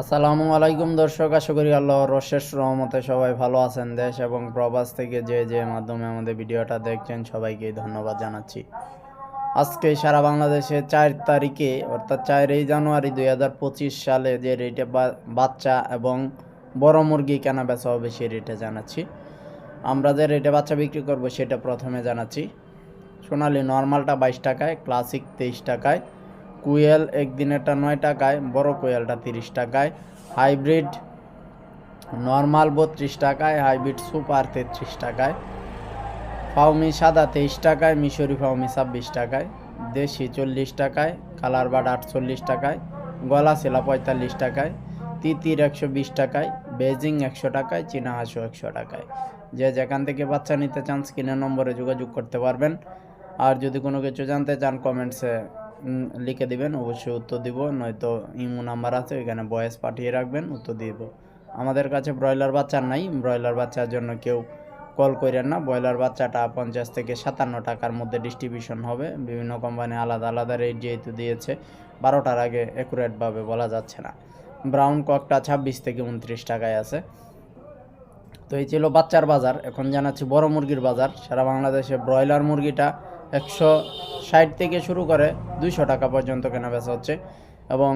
আসসালামু আলাইকুম দর্শক, আশা করি আল্লাহর অশেষ রহমতে সবাই ভালো আছেন দেশ এবং প্রবাস থেকে যে যে মাধ্যমে আমাদের ভিডিওটা দেখছেন সবাইকে ধন্যবাদ জানাচ্ছি। আজকে সারা বাংলাদেশে চার তারিখে, অর্থাৎ চারই জানুয়ারি দুই হাজার পঁচিশ সালে যে রেটে বাচ্চা এবং বড় মুরগি কেনা বেচা হবে সেই রেটে জানাচ্ছি। আমরা যে রেটে বাচ্চা বিক্রি করব সেটা প্রথমে জানাচ্ছি। সোনালি নর্মালটা বাইশ টাকায়, ক্লাসিক তেইশ টাকায়। কুয়েল একদিনেরটা নয় টাকায় বড় কুয়েলটা তিরিশ টাকায় হাইব্রিড নর্মাল বত্রিশ টাকায় হাইব্রিড সুপার তেত্রিশ টাকায় ফাউমি সাদা তেইশ টাকায় মিশরি ফাউমি ছাব্বিশ টাকায় দেশি চল্লিশ টাকায় কালার বাড আটচল্লিশ টাকায় গলা শিলা পঁয়তাল্লিশ টাকায় তিতির একশো বিশ টাকায় বেজিং একশো টাকায় চীনা হাঁসও একশো টাকায় যে যেখান থেকে বাচ্চা নিতে চান স্ক্রিনের নম্বরে যোগাযোগ করতে পারবেন। আর যদি কোনো কিছু জানতে চান কমেন্টসে লিখে দিবেন, অবশ্যই উত্তর দিব, নয়তো ইমো নাম্বার আছে, ওইখানে বয়েস পাঠিয়ে রাখবেন, উত্তর দিব। আমাদের কাছে ব্রয়লার বাচ্চা নাই, ব্রয়লার বাচ্চার জন্য কেউ কল করেন না। ব্রয়লার বাচ্চাটা পঞ্চাশ থেকে সাতান্ন টাকার মধ্যে ডিস্ট্রিবিউশন হবে। বিভিন্ন কোম্পানি আলাদা আলাদা রেট যেহেতু দিয়েছে, বারোটার আগে অ্যাকুরেটভাবে বলা যাচ্ছে না। ব্রাউন ককটা ছাব্বিশ থেকে উনত্রিশ টাকায় আছে। তো এই ছিল বাচ্চার বাজার। এখন জানাচ্ছি বড় মুরগির বাজার। সারা বাংলাদেশে ব্রয়লার মুরগিটা একশো ষাট থেকে শুরু করে দুইশো টাকা পর্যন্ত কেনা বেচা হচ্ছে এবং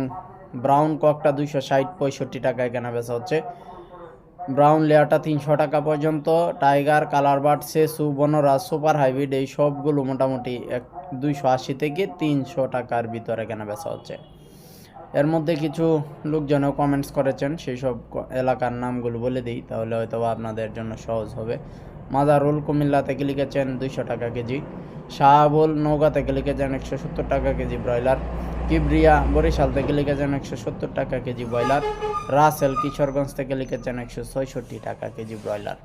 ব্রাউন ককটা দুইশো ষাট, পঁয়ষট্টি টাকায় কেনা বেচা হচ্ছে। ব্রাউন লেয়ারটা তিনশো টাকা পর্যন্ত, টাইগার, কালার বার্ড, সেসু বনরাজ সুপার হাইব্রিড, এই সবগুলো মোটামুটি এক দুইশো আশি থেকে তিনশো টাকার ভিতরে কেনা বেচা হচ্ছে। এর মধ্যে কিছু লোকজনও কমেন্টস করেছেন, সেই সব এলাকার নামগুলো বলে দিই, তাহলে হয়তো আপনাদের জন্য সহজ হবে। মাদারুল কুমিল্লা থেকে লিখেছেন দুইশো টাকা কেজি, শাহাবুল নৌকা থেকে লিখেছেন একশো সত্তর টাকা কেজি ব্রয়লার, কিবরিয়া বরিশাল থেকে লিখেছেন একশো সত্তর টাকা কেজি ব্রয়লার, রাসেল কিশোরগঞ্জ থেকে লিখেছেন একশো ছয়ষট্টি টাকা কেজি ব্রয়লার।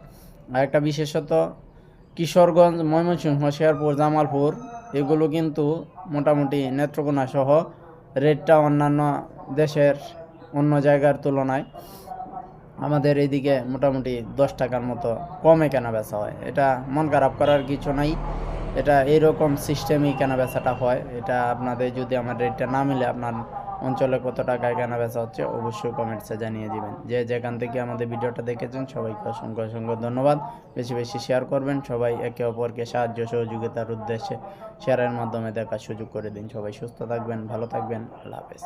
আর একটা বিশেষত, কিশোরগঞ্জ, ময়মনসিংহ, শেয়ারপুর, জামালপুর, এগুলো কিন্তু মোটামুটি নেত্রকোনা সহ রেটটা অন্যান্য দেশের অন্য জায়গার তুলনায় আমাদের এইদিকে মোটামুটি দশ টাকার মতো কমে কেনা বেচা হয়। এটা মন খারাপ করার কিছু নাই। এটা এইরকম সিস্টেমই কেনা বেচাটা হয়। এটা আপনাদের যদি আমার রেটটা না মিলে আপনার অঞ্চলে কত টাকায় কেনা বেচা হচ্ছে, অবশ্যই কমেন্টসে জানিয়ে দিবেন। যে যেখান থেকে আমাদের ভিডিওটা দেখেছেন, সবাইকে অসংখ্য অসংখ্য ধন্যবাদ। বেশি বেশি শেয়ার করবেন। সবাই একে অপরকে সাহায্য, সহযোগিতার উদ্দেশ্যে শেয়ারের মাধ্যমে দেখার সুযোগ করে দিন। সবাই সুস্থ থাকবেন, ভালো থাকবেন। আল্লাহ হাফেজ।